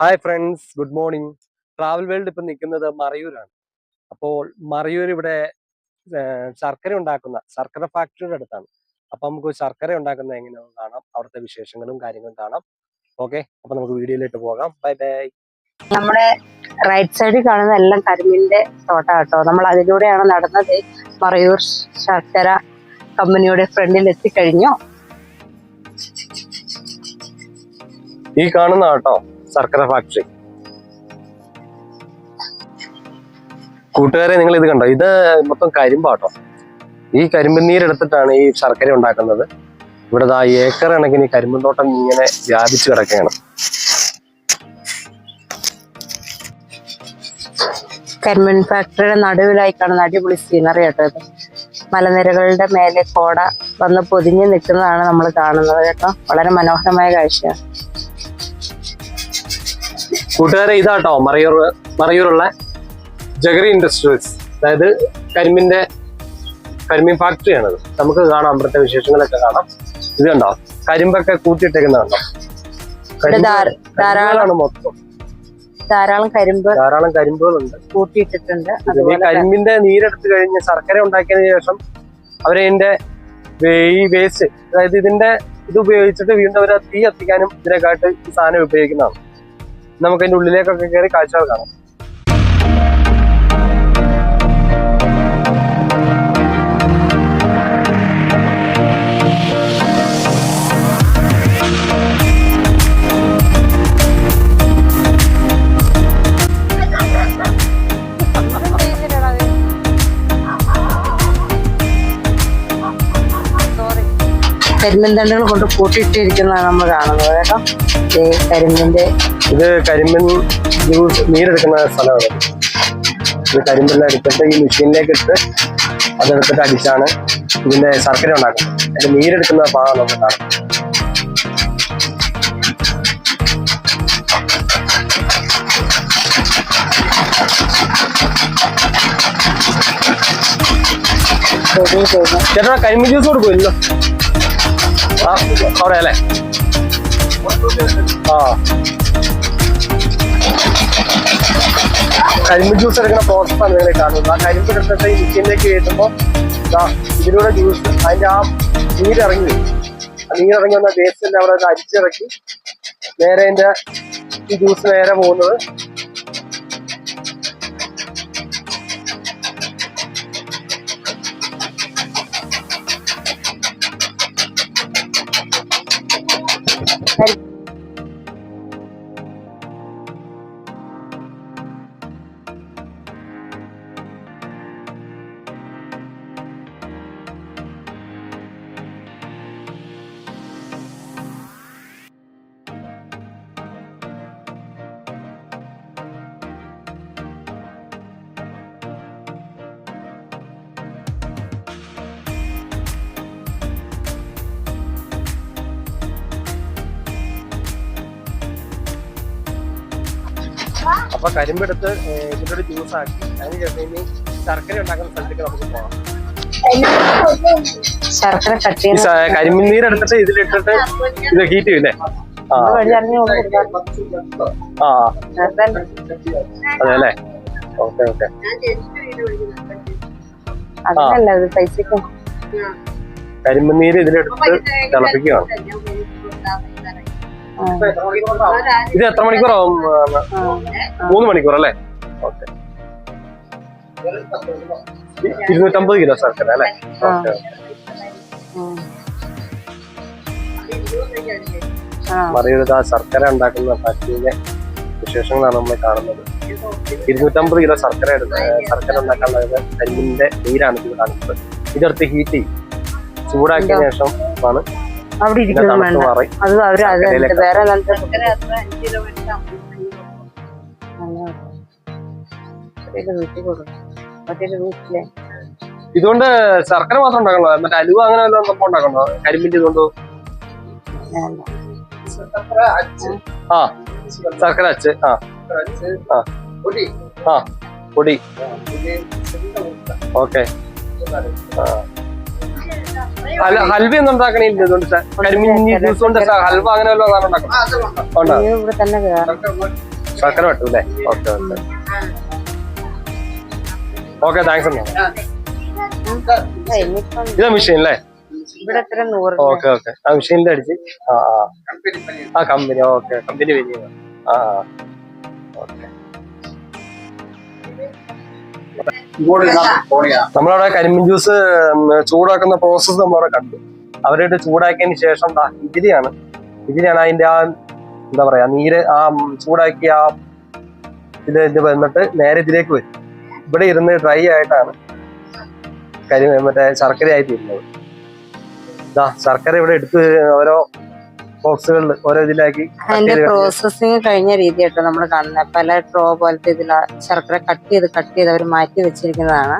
Hi friends good morning travel world ഇപ്പം നിൽക്കുന്നത് മറയൂരാണ്. അപ്പോൾ മറയൂർ ഇവിടെ ശർക്കര ഉണ്ടാക്കുന്ന ശർക്കര ഫാക്ടറിയുടെ അടുത്താണ്. അപ്പം നമുക്ക് ശർക്കര ഉണ്ടാക്കുന്ന എങ്ങനെയാണെന്ന് കാണാം. അവിടുത്തെ വിശേഷങ്ങളും കാര്യങ്ങളും കാണാം. ഓക്കെ അപ്പൊ നമുക്ക് വീഡിയോയിലോട്ട് പോകാം. ബൈ ബൈ നമ്മുടെ റൈറ്റ് സൈഡിൽ കാണുന്ന എല്ലാം കരിമീന്റെ തോട്ട കേട്ടോ. നമ്മൾ അതിലൂടെയാണ് നടന്നത്. മറയൂർ ശർക്കര കമ്പനിയുടെ ഫ്രണ്ടിൽ എത്തിക്കഴിഞ്ഞു. ഈ കാണുന്ന കേട്ടോ. ശർക്കര ഫാക്ടറി കൂട്ടുകാരെ നിങ്ങൾ ഇത് കണ്ടോ? ഇത് മൊത്തം കരിമ്പാട്ടോ. ഈ കരിമ്പ് നീരെടുത്തിട്ടാണ് ഈ ശർക്കര ഉണ്ടാക്കുന്നത്. ഇവിടെ ആ ഏക്കർ കണക്കിന് ഈ കരിമ്പ് തോട്ടം ഇങ്ങനെ വ്യാപിച്ചു കിടക്കുകയാണ്. കരിമൺ ഫാക്ടറിയുടെ നടുവിലായി കാണുന്ന അടിപൊളി സീനറി കേട്ടോ ഇത്. മലനിരകളുടെ മേലെ കോട വന്ന് പൊതിഞ്ഞു നിൽക്കുന്നതാണ് നമ്മൾ കാണുന്നത് കേട്ടോ. വളരെ മനോഹരമായ കാഴ്ചയാണ്. കൂട്ടുകാരെ ഇതാട്ടോ മറയൂർ മറയൂരുള്ള ജഗറി ഇൻഡസ്ട്രീസ്. അതായത് കരിമ്പിന്റെ കരിമീൻ ഫാക്ടറിയാണത്. നമുക്ക് കാണാം അമ്പലത്തെ വിശേഷങ്ങളൊക്കെ കാണാം. ഇത് കണ്ടോ? കരിമ്പൊക്കെ കൂട്ടിയിട്ടേക്കുന്ന കണ്ടോ ഇവിടെ ധാരാളം കരിമ്പുകളാണ് മൊത്തം. ധാരാളം കരിമ്പ് ധാരാളം കരിമ്പുകളുണ്ട്. കൂട്ടിയിട്ടിട്ടുണ്ട്. ഈ അതുപോലെ കരിമ്പിന്റെ നീരെടുത്ത് കഴിഞ്ഞ് ശർക്കര ഉണ്ടാക്കിയതിനു ശേഷം അവരതിന്റെ ഈ വേസ്റ്റ് അതായത് ഇതിന്റെ ഇത് ഉപയോഗിച്ചിട്ട് വീണ്ടും അവർ തീ കത്തിക്കാനും ഇതിനെക്കാട്ട് ഈ സാധനം ഉപയോഗിക്കുന്നതാണ്. നമുക്ക് അതിന്റെ ഉള്ളിലേക്കൊക്കെ കയറി കാഴ്ചകൾ കാണാം. കരിമ്പിൻ തണ്ടുകൾ കൊണ്ട് കൂട്ടിയിട്ടിരിക്കുന്നതാണ് നമ്മൾ കാണുന്നത് കേട്ടോ. ഈ കരിമ്പിന്റെ ഇത് കരിമ്പിൻ ജ്യൂസ് നീരെടുക്കുന്ന സ്ഥലമാണ്. ഇത് കരിമ്പെല്ലാം എടുത്തിട്ട് ഈ മെഷീനിലേക്ക് ഇട്ട് അതെടുത്തിട്ട് അടിച്ചാണ് ഇതിന്റെ ശർക്കര ഉണ്ടാക്കുന്നത്. അതിന്റെ നീരെടുക്കുന്ന ഭാഗം നമ്മൾ കാണുന്നത് ചേട്ടാ കരിമ്പ് ജ്യൂസ് കൊടുക്കുമല്ലോ? അവിടെ ആ. കരിമ്പ് ജ്യൂസ് എടുക്കുന്ന പ്രോസസ്സാണ് നിങ്ങൾ കാണുന്നത്. ആ കരിമ്പ് എടുത്തിട്ട് ഈ മെഷീനിലേക്ക് കയറ്റുമ്പോൾ ഇതിലൂടെ ജ്യൂസ് അതിന്റെ ആ നീരിറങ്ങി നീരിറങ്ങി വന്ന വേസ്റ്റിന്റെ അവിടെ അരിച്ചിറക്കി നേരെ അതിന്റെ ഈ ജ്യൂസ് നേരെ പോകുന്നത് Bye. അപ്പൊ കരിമ്പെടുത്ത് ഒരു ജ്യൂസ് ആക്കി. അതിന് ശേഷം ഇനി ശർക്കര ഉണ്ടാക്കുന്ന സ്ഥലത്തേക്ക് നമുക്ക് പോകാം ശർക്കര കട്ടി കരിമ്പിൻ നീരെടുത്തിട്ട് ഇതിലിട്ടിട്ട് ഇത് ഹീറ്റ് ചെയ്യില്ലേ? ആ ആ അതെ അല്ലേ ഓക്കെ ഓക്കെ. കരിമ്പ് ഇത് പൈസക്കും കരിമ്പിൻ നീര് ഇതിലെടുത്ത് തിളപ്പിക്കുകയാണ് ഇത് എത്ര മണിക്കൂറാവും? മൂന്ന് മണിക്കൂർ അല്ലേ ഓക്കെ. ഇരുന്നൂറ്റമ്പത് കിലോ ശർക്കര അല്ലേ? ഓക്കെ മറിയൊരു ആ. ശർക്കര ഉണ്ടാക്കുന്ന ഫാക്ടറിയിലെ വിശേഷങ്ങളാണ് നമ്മൾ കാണുന്നത്. ഇരുന്നൂറ്റമ്പത് കിലോ ശർക്കര ശർക്കര ഉണ്ടാക്കാനുള്ള കരിമ്പിന്റെ നീരാണ് ഇത് കാണുന്നത് ഇതെടുത്ത് ഹീറ്റ് ചെയ്യും. ചൂടാക്കിയ ശേഷം ആണ് അവിടെ ഇരിക്കുന്നത് വേണ്ട. അത് അവർ അത് വേറെ നല്ല വീട്ടിൽ കൊടുക്കും മറ്റേ വീട്ടിലെ. ഇതുകൊണ്ട് ശർക്കര മാത്രം ഉണ്ടാക്കണോ? മറ്റേ അലുവ അങ്ങനെ വല്ലതും ഉണ്ടാക്കണോ? കരിമ്പിന്റെ ഇതുകൊണ്ട്. ആ ശർക്കര അച്ച്. ആ. ആ. ആ പൊടി. ഓക്കെ. ആ. അല്ല ഹൽവ ഒന്നും ഉണ്ടാക്കണില്ല ഇതുകൊണ്ട് സാർ. കരിമിഞ്ഞി ജ്യൂസ് കൊണ്ട് സാർ. ഹൽവ അങ്ങനെ വല്ല സാധനം ഉണ്ടാക്കണം. ശർക്കര പറ്റും അല്ലേ? Okay okay. ഓക്കെ താങ്ക്സ് എന്നാ ഇതാ മെഷീൻ അല്ലേ ഓക്കെ ഓക്കെ. ആ മെഷീനിൽ അടിച്ച്. ആ ആ. ആ കമ്പനി. ഓക്കെ കമ്പനി വലിയ ആ. ഓക്കെ. നമ്മളവിടെ കരിമ്പിൻ ജ്യൂസ് ചൂടാക്കുന്ന പ്രോസസ്സ് നമ്മളവിടെ കണ്ടു. അവരുടെ ചൂടാക്കിയതിന് ശേഷം ഇതിരിയാണ് ഇതിരിയാണ് അതിന്റെ ആ എന്താ പറയാ നീര് ആ ചൂടാക്കിയ ആ ഇത് ഇത് വന്നിട്ട് നേരെ ഇതിലേക്ക് വരും. ഇവിടെ ഇരുന്ന് ഡ്രൈ ആയിട്ടാണ് കരി മറ്റേ ശർക്കരയായി തീരുന്നത്. ഇതാ ശർക്കര ഇവിടെ എടുത്ത് ഓരോ ബോക്സുകളിൽ ഓരോ ഇതിലാക്കി അതിന്റെ പ്രോസസ്സിങ് കഴിഞ്ഞ രീതി കേട്ടോ നമ്മൾ കാണുന്നത് പല ട്രോ പോലത്തെ ഇതിൽ ശർക്കര കട്ട് ചെയ്ത് കട്ട് ചെയ്ത് അവർ മാറ്റി വെച്ചിരിക്കുന്നതാണ്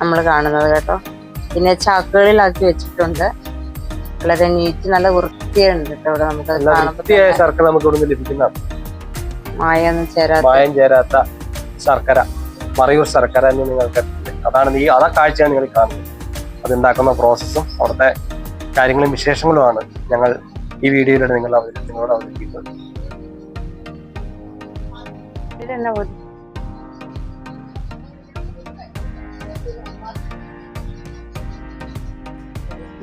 നമ്മൾ കാണുന്നത് കേട്ടോ. പിന്നെ ചാക്കുകളിലാക്കി വെച്ചിട്ടുണ്ട്. വളരെ നീറ്റ് നല്ല വൃത്തിയുണ്ട് കേട്ടോ ഇവിടെ നമുക്ക് ശർക്കര നമുക്ക് ഇവിടുന്ന് ലഭിക്കുന്നതാണ് മായൊന്നും ചേരാത്ത മായം ചേരാത്ത ശർക്കര മറയൂർ ശർക്കര എന്ന് നിങ്ങൾക്ക് അതാണ് ഈ അതാ കാഴ്ചയാണ് നിങ്ങൾ കാണുന്നത്. അതുണ്ടാക്കുന്ന പ്രോസസ്സും അവിടുത്തെ കാര്യങ്ങളും വിശേഷങ്ങളുമാണ് ഞങ്ങൾ ഈ വീഡിയോയിലൂടെ നിങ്ങൾ നിങ്ങളോട് അവതരിപ്പിക്കുന്നത്?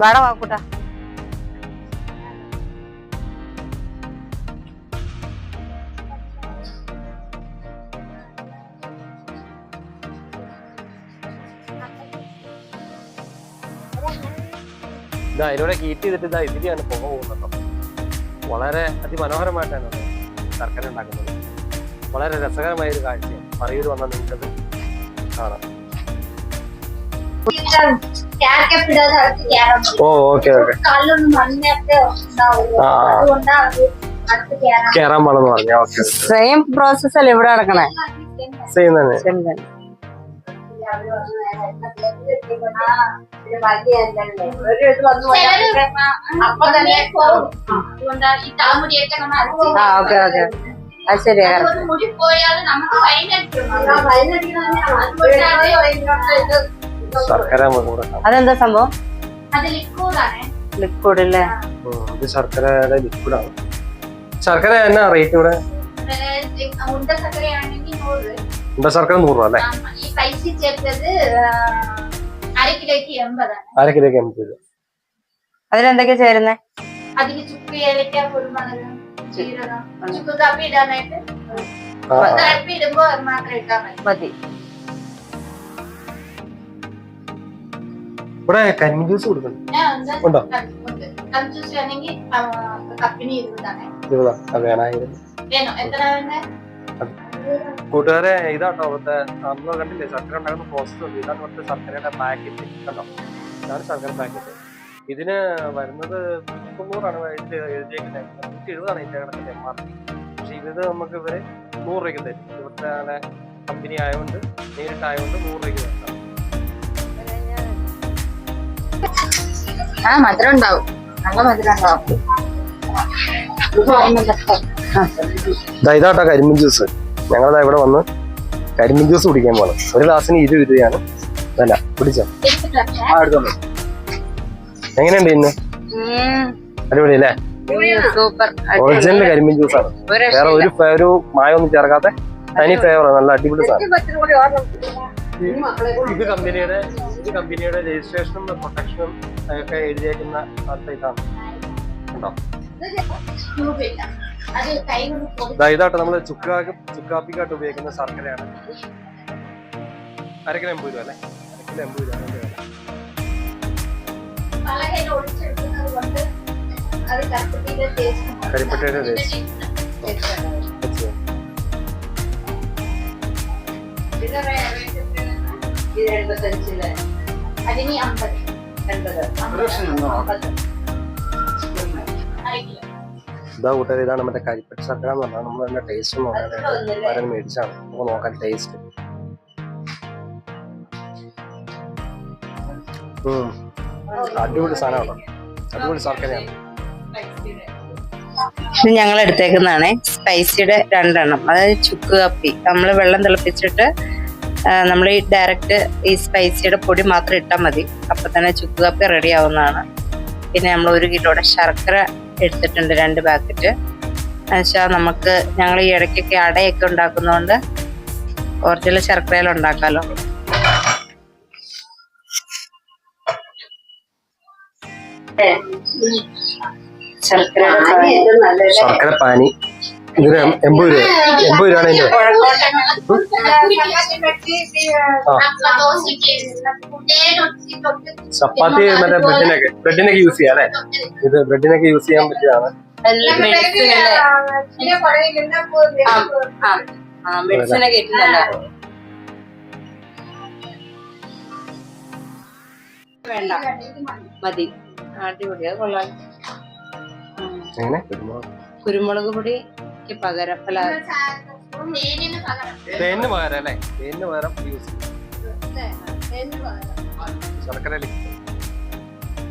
വാടാ വാക്കൂട്ടാ. ഇതാ ഇതിലൂടെ ഹീറ്റ് ചെയ്തിട്ട് ഇതാ ഇതിലെയാണ് പുക പോകുന്നത് വളരെ അതിമനോഹരമായിട്ടാണ് അത് ശർക്കര ഉണ്ടാക്കുന്നത് വളരെ രസകരമായ ഒരു കാഴ്ച പറയൂർ വന്നാൽ നിങ്ങൾക്കത് കാണാം. ഓ ഓക്കെ ഓക്കെ. കേറാൻ പാടെന്ന് പറഞ്ഞ. ഓക്കെ സെയിം പ്രോസസ് അല്ലേ ഇവിടെ നടക്കണേ? സെയിം തന്നെ. ഓക്കെ അത് ശരിയാ ശർക്കര അതെന്താ സംഭവം? ലിക്വിഡ് അല്ലേ? ഇത് ശർക്കരയുടെ ലിക്വിഡാണ് ശർക്കര എന്നാ റേറ്റ് ഇവിടെ? ഉണ്ട ശർക്കര നൂറ് രൂപ അല്ലേ? ഈ പൈസ ചേർത്തത് അര കിലോയ്ക്ക് എൺപതാണ് അര കിലോക്ക് എൺപത് രൂപ. അതിലെന്തൊക്കെയാ ചേരുന്നേ? അതിന് ചുക്ക് ഏലക്ക കുരുമുളക് ജീരകം ചുക്ക് കാപ്പി ഇടാനായിട്ട്. കാപ്പി ഇടുമ്പോ മാത്രം ഇട്ടാൽ മതി. ഇവിടെ കരിമീൻ ജ്യൂസ് ഒന്ന് ഉണ്ടോ? കൺഫ്യൂസ് ആണെങ്കിൽ കപ്പിന് ഇരുപതാണ്. ഇരുപതാ. വേണായിരുന്നു വേണോ? എത്ര വേണ്ടേ കൂട്ടുകാരെ ഇതാട്ടോ അവിടുത്തെ അന്ന് കണ്ടില്ലേ ശർക്കര ഉണ്ടാക്കുന്ന പ്രോസസ് ഉണ്ട്. ഇതാണ് ഇവിടുത്തെ ശർക്കരയുടെ പാക്കറ്റ് കണ്ടോ ഇതാണ് ശർക്കര പാക്കറ്റ് ഇതിന് വരുന്നത് എഴുതി എഴുതിയേക്കുന്നത്. നൂറ്റി എഴുപതാണ് ഇതിന്റെ കിടക്കുന്ന എം ആർ പി പക്ഷെ ഇത് നമുക്ക് ഇവർ നൂറ് രൂപയ്ക്ക് തരും. ഇവിടുത്തെ അങ്ങനെ കമ്പനി ആയതുകൊണ്ട് നേരിട്ടായതുകൊണ്ട് നൂറ് രൂപയ്ക്ക് തരും. ആ മധുരം ഉണ്ടാവും. നല്ല മധുരം ഉണ്ടാവും. ഇതാ ഇതാട്ടോ കരിമ്പിൻ ജ്യൂസ് ഞങ്ങളിതാ ഇവിടെ വന്ന് കരിമ്പിൻ ജ്യൂസ് കുടിക്കാൻ പോകണം ഒരു ഗ്ലാസ്സിന് ഇരുപത് രൂപയാണ്. അല്ല പിടിച്ചോ എങ്ങനെയുണ്ട് ഇന്ന്? അടിപൊളി അല്ലേ സൂപ്പർ. ഒറിജിനൽ കരിമ്പിൻ ജ്യൂസ് ആണ്. വേറെ ഒരു ഒരു മായൊന്നും ചേർക്കാത്ത തനി ഫ്ലേവർ നല്ല അടിപൊളി സാധനം. ഇത് കമ്പനിയുടെ ഇത് കമ്പനിയുടെ രജിസ്ട്രേഷനും പ്രൊട്ടക്ഷനും ഒക്കെ എഴുതിയേക്കുന്ന ഇതാണ് കണ്ടോ ഇതാ ഇതാട്ടോ നമ്മൾ ചുക്കാക്ക് ചുക്കാപ്പിക്കാട്ട് ഉപയോഗിക്കുന്ന ശർക്കരയാണ്. അരക്കിലോ എൺപത് രൂപ അല്ലേ? അരക്കിലോ എൺപത് രൂപ അതിന്റെ വില. കറുപ്പത്തിയുടെ ടേസ്റ്റ് കരിപ്പട്ടയുടെ taste. വെച്ച്. അതിന് അമ്പത്. അമ്പത്. ഇതാ കൂട്ടുകാർ ഇതാണ് മറ്റേ കരിപ്പട്ട ശർക്കര എന്ന് പറഞ്ഞാൽ നമ്മൾ തന്നെ ടേസ്റ്റ് നോക്കാൻ മേടിച്ചാണ്. നമുക്ക് നോക്കാൻ ടേസ്റ്റ് അടിപൊളി സാധനമാണ്. അടിപൊളി ശർക്കരയാണ് ഞങ്ങൾ എടുത്തേക്കുന്നതാണ്. സ്പൈസിയുടെ രണ്ടെണ്ണം. അതായത് ചുക്ക് കപ്പി. നമ്മൾ വെള്ളം തിളപ്പിച്ചിട്ട് നമ്മൾ ഈ ഡയറക്റ്റ് ഈ സ്പൈസിയുടെ പൊടി മാത്രം ഇട്ടാൽ മതി. അപ്പം തന്നെ ചുക്ക് കപ്പി റെഡി ആവുന്നതാണ്. പിന്നെ നമ്മൾ ഒരു കിലോയുടെ ശർക്കര എടുത്തിട്ടുണ്ട് രണ്ട് പാക്കറ്റ്. എന്നുവെച്ചാൽ നമുക്ക് ഞങ്ങൾ ഈ ഇടയ്ക്കൊക്കെ അടയൊക്കെ ഉണ്ടാക്കുന്നതുകൊണ്ട് ഒറിജിനൽ ശർക്കരയിൽ ഉണ്ടാക്കാമല്ലോ ശർക്കര പാനി. ഇതിന് എൺപത് രൂപ. എൺപത് രൂപയാണ് ചപ്പാത്തി മറ്റേ ബ്രെഡിനൊക്കെ ബ്രെഡിനൊക്കെ യൂസ് ചെയ്യാം അല്ലെ? ഇത് ബ്രെഡിനൊക്കെ യൂസ് ചെയ്യാൻ പറ്റിയതാണ്. പൊടി? വേണ്ട. മതി. കൊള്ളാം. കുരുമുളക്. എങ്ങനെ പൊടിക്ക് പകരം അല്ല. തേന് പകരം. അല്ലേ? തേന് പകരം യൂസ് ശർക്കര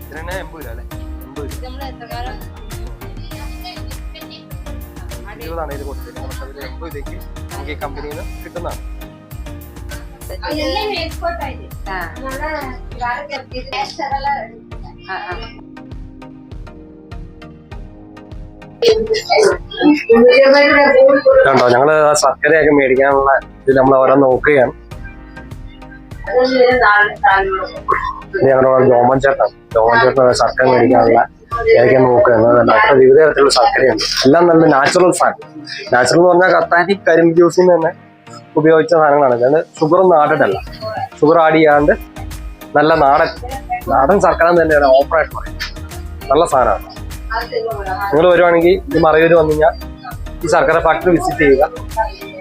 ഇതിനെ എൺപത് രൂപ അല്ലേ? എൺപത് രൂപ. ഇരുപതാണ് ഇത് കൊടുത്തത്. നമുക്ക് അതിൽ എൺപത് രൂപയ്ക്ക് നമുക്ക് ഈ കമ്പനിയിൽ നിന്ന് കിട്ടുന്നതാണ്. ആ, ആ, കണ്ടോ ഞങ്ങൾ ശർക്കരയൊക്കെ മേടിക്കാനുള്ള ഇത് നമ്മൾ ഓരോ നോക്കുകയാണ്. ഞങ്ങളുടെ ജോമൻ ചേട്ടൻ ജോമൻ ചേട്ടൻ ശർക്കര മേടിക്കാനുള്ള ഏതൊക്കെ നോക്കുകയാണ്. അത്ര വിവിധ തരത്തിലുള്ള ശർക്കരയുണ്ട്. എല്ലാം നല്ല നാച്ചുറൽ സാധനം. നാച്ചുറൽ എന്ന് പറഞ്ഞാൽ കത്താരി കരിമ്പ് ജ്യൂസിൽ തന്നെ ഉപയോഗിച്ച സാധനങ്ങളാണ്. അതായത് ഷുഗർ ഒന്നും ഷുഗർ ആഡ് ചെയ്യാണ്ട് നല്ല നാടൻ നാടൻ ശർക്കര തന്നെയാണ് പറയുന്നത്. നല്ല സാധനമാണ്. നിങ്ങൾ വരുവാണെങ്കിൽ ഈ മറയൂര് വന്നു കഴിഞ്ഞാൽ ഈ ശർക്കര ഫാക്ടറി വിസിറ്റ് ചെയ്യുക.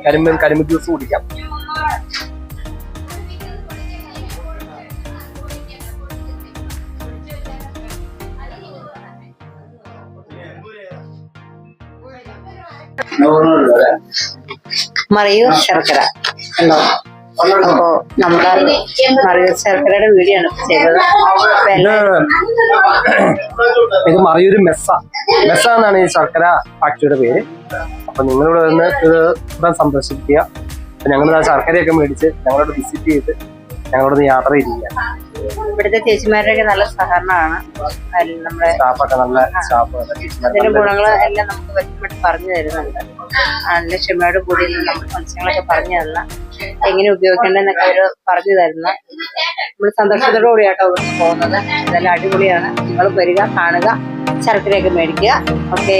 കരിമ്പ് കരിമ്പ് ജ്യൂസ് കുടിക്കാം. മറയൂർ ശർക്കര. ഉണ്ടോ? അപ്പോ നമ്മുടെ മറിയൂർ ശർക്കരയുടെ വീഡിയോ ആണ് ചെയ്തത്. ഇത് മറിയൊരു മെസ്സ. മെസ്സ എന്നാണ് ഈ ശർക്കര ഫാക്ടറിയുടെ പേര്. അപ്പൊ നിങ്ങളിവിടെ നിന്ന് ഇത് ഇവിടെ സന്ദർശിക്കുക. ഞങ്ങൾ ആ ശർക്കരയൊക്കെ മേടിച്ച് ഞങ്ങളോട് വിസിറ്റ് ചെയ്ത് ഞങ്ങളോട് യാത്ര ചെയ്തിരിക്കുക ഇവിടുത്തെ ചേച്ചിമാരുടെയൊക്കെ നല്ല സഹകരണമാണ്. നമ്മുടെ സ്റ്റാഫൊക്കെ നല്ല സ്റ്റാഫ് ഗുണങ്ങൾ എല്ലാം നമുക്ക് വ്യക്തമായിട്ട് പറഞ്ഞു തരുന്നുണ്ട്. നല്ല ക്ഷമയോട് കൂടി നമ്മൾ മത്സ്യങ്ങളൊക്കെ പറഞ്ഞു തന്ന എങ്ങനെ ഉപയോഗിക്കേണ്ടതെന്നൊക്കെ അവർ പറഞ്ഞു തരുന്ന നമ്മൾ സന്തോഷത്തോടു കൂടിയാട്ടോ ഇവിടുന്ന് പോകുന്നത്. ഇതെല്ലാം അടിപൊളിയാണ്. നിങ്ങൾ വരിക കാണുക ശർക്കരയൊക്കെ മേടിക്കുക. ഓക്കെ.